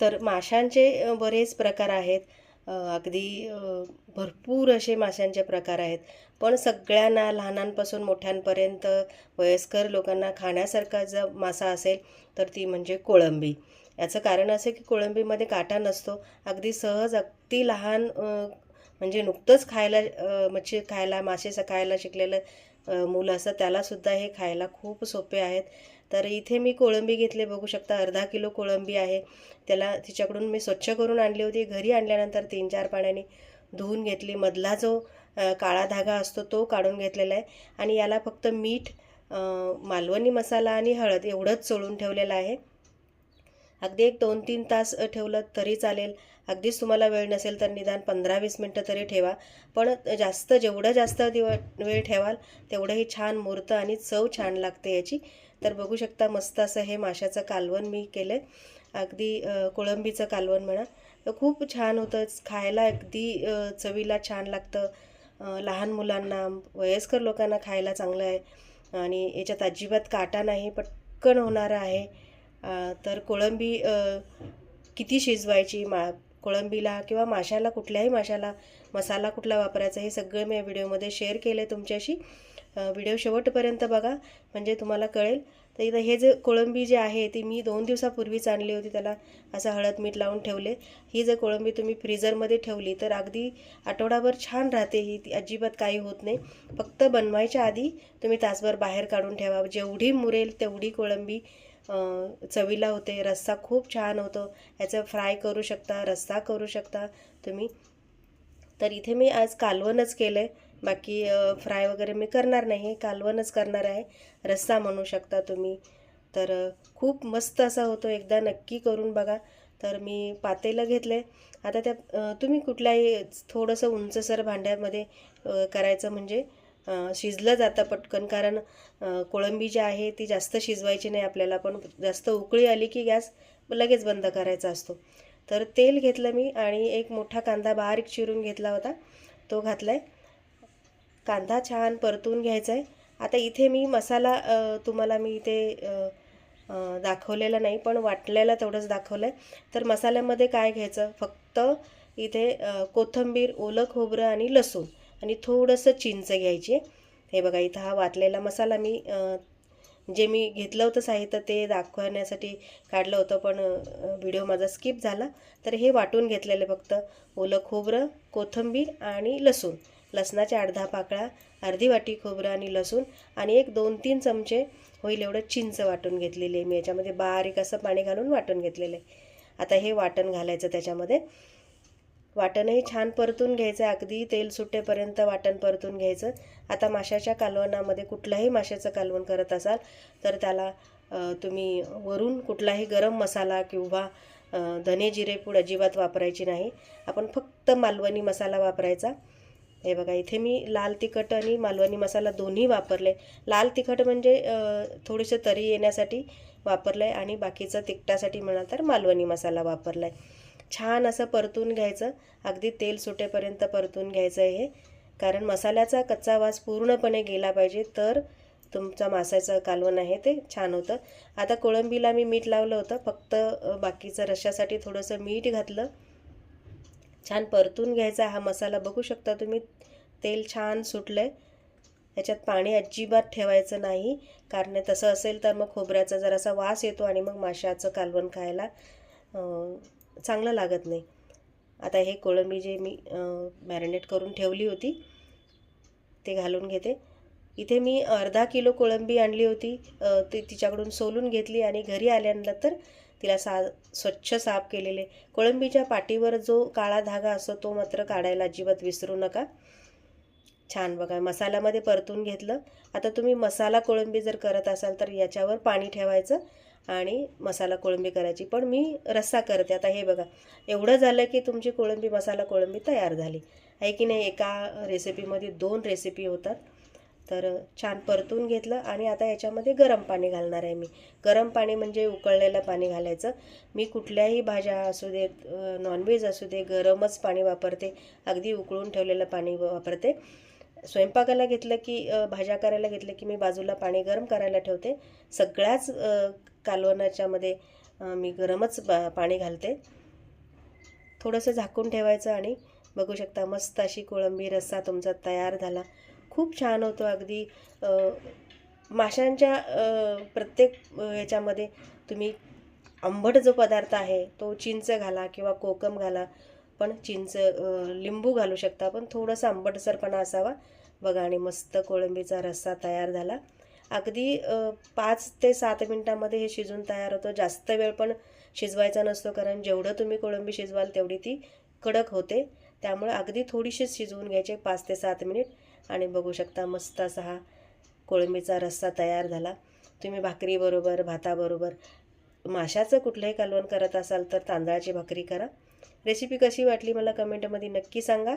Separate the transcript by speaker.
Speaker 1: तर माशांचे बरेच प्रकार आहेत. अगदी भरपूर असे माशांचे प्रकार आहेत. पण सगळ्यांना लहानांपासून मोठ्यांपर्यंत वयस्कर लोकांना खाण्यासारखा जर मासा असेल तर ती म्हणजे कोळंबी. याचं कारण असं की कोळंबीमध्ये काटा नसतो. अगदी सहज अगदी लहान म्हणजे नुकतंच खायला मच्छी खायला मासे खायला शिकलेलं मुलं असतं त्यालासुद्धा हे खायला खूप सोपे आहेत. तर इथे मी कोळंबी घेतले बघू शकता अर्धा किलो कोळंबी आहे. त्याला तिच्याकडून मी स्वच्छ करून आणली होती. घरी आणल्यानंतर तीन चार पाण्याने धुवून घेतली. मधला जो काळा धागा असतो तो काढून घेतलेला आहे. आणि याला फक्त मीठ मालवणी मसाला आणि हळद एवढंच चोळून ठेवलेलं आहे. अगदी एक दोन तीन तास ठेवलं तरी चालेल. अगदीच तुम्हाला वेळ नसेल तर निदान पंधरा वीस मिनटं तरी ठेवा. पण जास्त जेवढं जास्त दिव वेळ ठेवाल तेवढंही छान मूर्त आणि चव छान लागते याची. तर बघू शकता मस्त असं हे माशाचं कालवण मी केलं आहे अगदी कोळंबीचं कालवण म्हणा. तर खूप छान होतं. खायला अगदी चवीला छान लागतं. लहान मुलांना वयस्कर लोकांना खायला चांगलं आहे. आणि याच्यात अजिबात काटा नाही पटकन होणारं आहे. तर कोळंबी किती शिजवायची? मा कोळंबीला किंवा माशाला कुठल्याही माशाला मसाला कुठला वापरायचा हे सगळं मी या व्हिडिओमध्ये शेअर केलं आहे तुमच्याशी व्हिडिओ शेवटपर्यंत बघा म्हणजे तुम्हाला कळेल. तर इथं हे जे कोळंबी जे आहे ती मी दोन दिवसापूर्वीच आणली होती त्याला असं हळद मीठ लावून ठेवले. ही जर कोळंबी तुम्ही फ्रीझरमध्ये ठेवली तर अगदी आठवडाभर छान राहते ही. ती अजिबात काही होत नाही. फक्त बनवायच्या आधी तुम्ही तासभर बाहेर काढून ठेवा. जेवढी मुरेल तेवढी कोळंबी चवीला होते रस्सा खूप छान होतो. याचं फ्राय करू शकता रस्सा करू शकता तुम्ही. तर इथे मी आज कालवणच केलं आहे बाकी फ्राय वगैरे मी करणार नाही. कालवणच करणार आहे. रस्सा म्हणू शकता तुम्ही. तर खूप मस्त असा होतो. एकदा नक्की करून बघा. तर मी पातेलं घेतलं आता त्या तुम्ही कुठल्याही थोडंसं उंचसर भांड्यामध्ये करायचं म्हणजे शिजलं जातं पटकन. कारण कोळंबी जी आहे ती जास्त शिजवायची नाही आपल्याला. पण जास्त उकळी आली की गॅस लगेच बंद करायचा असतो. तर तेल घेतलं मी आणि एक मोठा कांदा बारीक चिरून घेतला होता. तो घातला आहे कांदा छान परतून घ्यायचा आहे आता इथे मी मसाला तुम्हाला मी इथे दाखवलेला नाही पण वाटलेला तेवढंच दाखवलं आहे तर मसाल्यामध्ये काय घ्यायचं? फक्त इथे कोथंबीर कोथिंबीर ओलं खोबरं आणि लसूण. आणि थोडंसं चिंच घ्यायची. हे बघा इथं हा वाटलेला मसाला मी जे मी घेतलं होतं साहित्य ते दाखवण्यासाठी काढलं होतं पण व्हिडिओ माझा स्किप झाला. तर हे वाटून घेतलेलं फक्त ओलं खोबरं कोथिंबीर आणि लसूण. लसणाच्या अर्धा पाकळा अर्धी वाटी खोबरं आणि लसूण आणि एक दोन तीन चमचे होईल एवढं चिंच वाटून घेतलेली आहे मी. याच्यामध्ये बारीक असं पाणी घालून वाटून घेतलेलं आहे. आता हे वाटण घालायचं त्याच्यामध्ये. वाटणही छान परतून घ्यायचं अगदी तेल सुटेपर्यंत वाटण परतून घ्यायचं. आता माशाच्या कालवणामध्ये कुठलाही माशाचं कालवण करत असाल तर त्याला तुम्ही वरून कुठलाही गरम मसाला किंवा धने जिरे पूड अजिबात वापरायची नाही. आपण फक्त मालवणी मसाला वापरायचा. हे बघा इथे मी लाल तिखट आणि मालवणी मसाला दोन्ही वापरले. लाल तिखट म्हणजे थोडंसं तरी येण्यासाठी वापरलं आहे आणि बाकीचं तिखटासाठी म्हणाल तर मालवणी मसाला वापरला आहे छान असं परतून घ्यायचं. अगदी तेल सुटेपर्यंत परतून घ्यायचं आहे हे. कारण मसाल्याचा कच्चा वास पूर्णपणे गेला पाहिजे तर तुमचा मासाचं कालवण आहे ते छान होतं. आता कोळंबीला मी मीठ लावलं होतं फक्त बाकीचं रश्यासाठी थोडंसं मीठ घातलं. छान परतून घ्यायचा हा मसाला. बघू शकता तुम्ही तेल छान सुटलं आहे याच्यात पाणी अजिबात ठेवायचं नाही. कारण तसं असेल तर मग खोबऱ्याचा जरासा वास येतो आणि मग माशाचं कालवण खायला चांगलं लागत नाही. आता हे कोळंबी जे मी मॅरिनेट करून ठेवली होती ते घालून घेते. इथे मी अर्धा किलो कोळंबी आणली होती ती तिच्याकडून सोलून घेतली आणि घरी आल्यानंतर तिला सा स्वच्छ साफ केलेले. कोळंबीच्या पाठीवर जो काळा धागा असतो तो मात्र काढायला अजिबात विसरू नका. छान बघा मसाल्यामध्ये परतून घेतलं. आता तुम्ही मसाला कोळंबी जर करत असाल तर याच्यावर पाणी ठेवायचं. आणि मसाला कोळंबी करायची. पण मी रस्सा करते. आता हे बघा एवढं झालं की तुमची कोळंबी मसाला कोळंबी तयार झाली. आहे की नाही? एका रेसिपीमध्ये दोन रेसिपी होतात. तर छान परतून घेतलं आणि आता याच्यामध्ये गरम पाणी घालणार आहे मी. गरम पाणी म्हणजे उकळलेलं पाणी घालायचं. मी कुठल्याही भाज्या असू देत नॉनव्हेज असू दे गरमच पाणी वापरते. अगदी उकळून ठेवलेलं पाणी वापरते. स्वयंपाकाला घेतलं की भाज्या करायला घेतलं की मी बाजूला पाणी गरम करायला ठेवते. सगळ्याच कालवणाच्यामध्ये मी गरमच पाणी घालते. थोडंसं झाकून ठेवायचं आणि बघू शकता मस्त अशी कोळंबी रस्सा तुमचा तयार झाला. खूप छान होतो अगदी. माशांच्या प्रत्येक याच्यामध्ये तुम्ही आंबट जो पदार्थ आहे तो चिंच घाला किंवा कोकम घाला. पण चिंच लिंबू घालू शकता पण थोडंसं आंबटसरपणा असावा. बघा आणि मस्त कोळंबीचा रस्सा तयार झाला. अगदी पाच ते सात मिनटामध्ये हे शिजून तयार होतं. जास्त वेळ पण शिजवायचा नसतो कारण जेवढं तुम्ही कोळंबी शिजवाल तेवढी ती कडक होते. त्यामुळे अगदी थोडीशीच शिजवून घ्यायचे पाच ते सात मिनिट. आणि बघू शकता मस्त असा हा कोळंबीचा रस्सा तयार झाला. तुम्ही भाकरीबरोबर भाताबरोबर माशाचं कुठलंही कालवण करत असाल तर तांदळाची भाकरी करा. रेसिपी कशी वाटली मला कमेंटमध्ये नक्की सांगा.